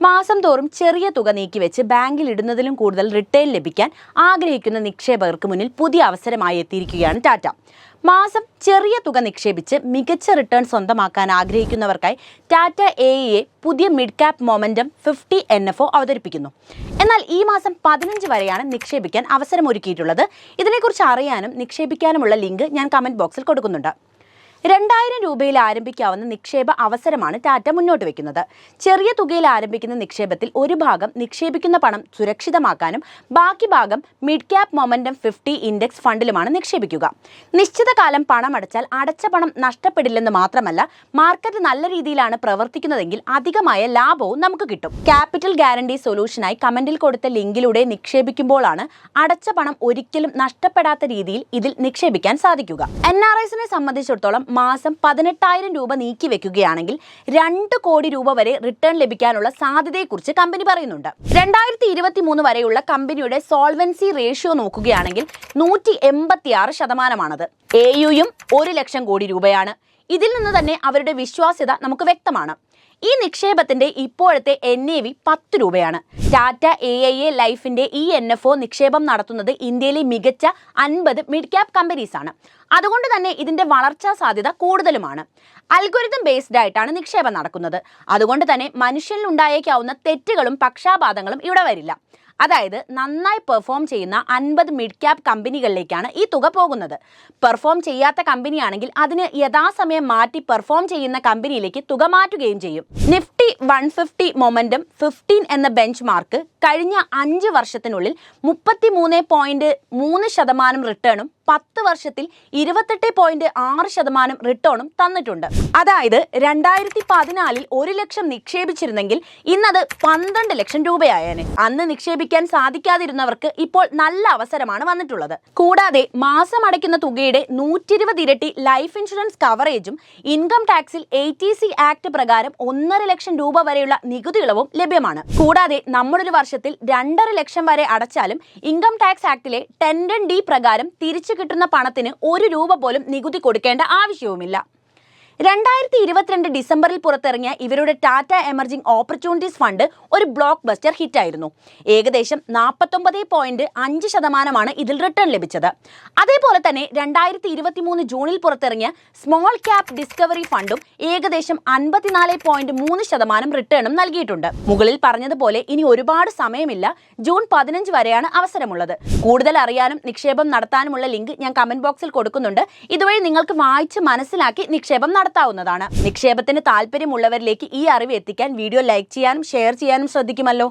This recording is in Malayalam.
മാസം തോറും ചെറിയ തുക നീക്കിവെച്ച് ബാങ്കിൽ ഇടുന്നതിലും കൂടുതൽ റിട്ടേൺ ലഭിക്കാൻ ആഗ്രഹിക്കുന്ന നിക്ഷേപകർക്ക് മുന്നിൽ പുതിയ അവസരമായി എത്തിയിരിക്കുകയാണ് ടാറ്റ. മാസം ചെറിയ തുക നിക്ഷേപിച്ച് മികച്ച റിട്ടേൺ സ്വന്തമാക്കാൻ ആഗ്രഹിക്കുന്നവർക്കായി ടാറ്റ എ എ പുതിയ mid cap momentum fifty N F O അവതരിപ്പിക്കുന്നു. എന്നാൽ ഈ മാസം പതിനഞ്ച് വരെയാണ് നിക്ഷേപിക്കാൻ അവസരമൊരുക്കിയിട്ടുള്ളത്. ഇതിനെക്കുറിച്ച് അറിയാനും നിക്ഷേപിക്കാനുമുള്ള ലിങ്ക് ഞാൻ കമന്റ് ബോക്സിൽ കൊടുക്കുന്നുണ്ട്. രണ്ടായിരം രൂപയിൽ ആരംഭിക്കാവുന്ന നിക്ഷേപ അവസരമാണ് ടാറ്റ മുന്നോട്ട് വെക്കുന്നത്. ചെറിയ തുകയിൽ ആരംഭിക്കുന്ന നിക്ഷേപത്തിൽ ഒരു ഭാഗം നിക്ഷേപിക്കുന്ന പണം സുരക്ഷിതമാക്കാനും ബാക്കി ഭാഗം mid cap momentum fifty index ഫണ്ടിലുമാണ് നിക്ഷേപിക്കുക. നിശ്ചിത കാലം പണം അടച്ചാൽ അടച്ച പണം നഷ്ടപ്പെടില്ലെന്ന് മാത്രമല്ല മാർക്കറ്റ് നല്ല രീതിയിലാണ് പ്രവർത്തിക്കുന്നതെങ്കിൽ അധികമായ ലാഭവും നമുക്ക് കിട്ടും. ക്യാപിറ്റൽ ഗ്യാരണ്ടി സൊല്യൂഷനായി കമന്റിൽ കൊടുത്ത ലിങ്കിലൂടെ നിക്ഷേപിക്കുമ്പോഴാണ് അടച്ച പണം ഒരിക്കലും നഷ്ടപ്പെടാത്ത രീതിയിൽ ഇതിൽ നിക്ഷേപിക്കാൻ സാധിക്കുക. എൻ ആർ ഐസിനെ സംബന്ധിച്ചിടത്തോളം മാസം പതിനെട്ടായിരം രൂപ നീക്കി വെക്കുകയാണെങ്കിൽ രണ്ട് കോടി രൂപ വരെ റിട്ടേൺ ലഭിക്കാനുള്ള സാധ്യതയെക്കുറിച്ച് കമ്പനി പറയുന്നുണ്ട്. രണ്ടായിരത്തി ഇരുപത്തി മൂന്ന് വരെയുള്ള കമ്പനിയുടെ സോൾവൻസി റേഷ്യോ നോക്കുകയാണെങ്കിൽ നൂറ്റി എൺപത്തി ആറ് ശതമാനമാണത് എ യുയും ഒരു ലക്ഷം കോടി രൂപയാണ്. ഇതിൽ നിന്ന് തന്നെ അവരുടെ വിശ്വാസ്യത നമുക്ക് വ്യക്തമാണ്. ഈ നിക്ഷേപത്തിന്റെ ഇപ്പോഴത്തെ എൻ എ വി പത്ത് രൂപയാണ്. ടാറ്റ എ ഐ എ ലൈഫിന്റെ ഈ എൻ എഫ് ഒ നിക്ഷേപം നടത്തുന്നത് ഇന്ത്യയിലെ മികച്ച അൻപത് മിഡ് ക്യാപ് കമ്പനീസ് ആണ്. അതുകൊണ്ട് തന്നെ ഇതിന്റെ വളർച്ചാ സാധ്യത കൂടുതലുമാണ്. അൽഗോരിതം ബേസ്ഡ് ആയിട്ടാണ് നിക്ഷേപം നടക്കുന്നത്. അതുകൊണ്ട് തന്നെ മനുഷ്യനിൽ ഉണ്ടായേക്കാവുന്ന തെറ്റുകളും പക്ഷാപാതങ്ങളും ഇവിടെ വരില്ല. അതായത് നന്നായി പെർഫോം ചെയ്യുന്ന അൻപത് മിഡ് ക്യാപ് കമ്പനികളിലേക്കാണ് ഈ തുക പോകുന്നത്. പെർഫോം ചെയ്യാത്ത കമ്പനിയാണെങ്കിൽ അതിന് യഥാസമയം മാറ്റി പെർഫോം ചെയ്യുന്ന കമ്പനിയിലേക്ക് തുക മാറ്റുകയും ചെയ്യും. Nifty one fifty momentum fifteen എന്ന ബെഞ്ച് മാർക്ക് കഴിഞ്ഞ അഞ്ച് വർഷത്തിനുള്ളിൽ മുപ്പത്തി മൂന്ന് പോയിന്റ് മൂന്ന് ശതമാനം റിട്ടേണും പത്ത് വർഷത്തിൽ ഇരുപത്തെട്ട് പോയിന്റ് ആറ് ശതമാനം റിട്ടേണും തന്നിട്ടുണ്ട്. അതായത് രണ്ടായിരത്തി പതിനാലിൽ ഒരു ലക്ഷം നിക്ഷേപിച്ചിരുന്നെങ്കിൽ ഇന്നത് പന്ത്രണ്ട് ലക്ഷം രൂപയായേനെ. അന്ന് നിക്ഷേപിക്കാൻ സാധിക്കാതിരുന്നവർക്ക് ഇപ്പോൾ നല്ല അവസരമാണ് വന്നിട്ടുള്ളത്. കൂടാതെ മാസം അടയ്ക്കുന്ന തുകയുടെ നൂറ്റി ഇരുപത് ഇരട്ടി ലൈഫ് ഇൻഷുറൻസ് കവറേജും ഇൻകം ടാക്സിൽ എ ടി സി ആക്ട് പ്രകാരം ഒന്നര ലക്ഷം രൂപ വരെയുള്ള നികുതി ഇളവും ലഭ്യമാണ്. കൂടാതെ നമ്മളൊരു വർഷത്തിൽ രണ്ടര ലക്ഷം വരെ അടച്ചാലും ഇൻകം ടാക്സ് ആക്ടിലെ ടെൻഡൻ ഡി പ്രകാരം തിരിച്ചു കിട്ടുന്ന പണത്തിന് ഒരു രൂപ പോലും നികുതി കൊടുക്കേണ്ട ആവശ്യവുമില്ല രണ്ടായിരത്തി ഇരുപത്തിരണ്ട് ഡിസംബറിൽ പുറത്തിറങ്ങിയ ഇവരുടെ ടാറ്റ എമർജിംഗ് ഓപ്പർച്യൂണിറ്റീസ് ഫണ്ട് ഒരു ബ്ലോക്ക് ബസ്റ്റർ ഹിറ്റായിരുന്നു. ഏകദേശം നാൽപ്പത്തൊമ്പത് പോയിന്റ് അഞ്ച് ശതമാനമാണ് ഇതിൽ റിട്ടേൺ ലഭിച്ചത്. അതേപോലെ തന്നെ രണ്ടായിരത്തി ഇരുപത്തി മൂന്ന് ജൂണിൽ പുറത്തിറങ്ങിയ സ്മോൾ ക്യാപ് ഡിസ്കവറി ഫണ്ടും ഏകദേശം അൻപത്തിനാല് പോയിന്റ് മൂന്ന് ശതമാനം റിട്ടേണും നൽകിയിട്ടുണ്ട്. മുകളിൽ പറഞ്ഞതുപോലെ ഇനി ഒരുപാട് സമയമില്ല. ജൂൺ പതിനഞ്ച് വരെയാണ് അവസരമുള്ളത്. കൂടുതൽ അറിയാനും നിക്ഷേപം നടത്താനുമുള്ള ലിങ്ക് ഞാൻ കമന്റ് ബോക്സിൽ കൊടുക്കുന്നുണ്ട്. ഇതുവഴി നിങ്ങൾക്ക് വായിച്ച് മനസ്സിലാക്കി നിക്ഷേപം നടത്താവുന്നതാണ് നിക്ഷേപത്തിന് താല്പര്യമുള്ളവരിലേക്ക് ഈ അറിവ് എത്തിക്കാൻ വീഡിയോ ലൈക്ക് ചെയ്യാനും ഷെയർ ചെയ്യാനും ശ്രദ്ധിക്കുമല്ലോ.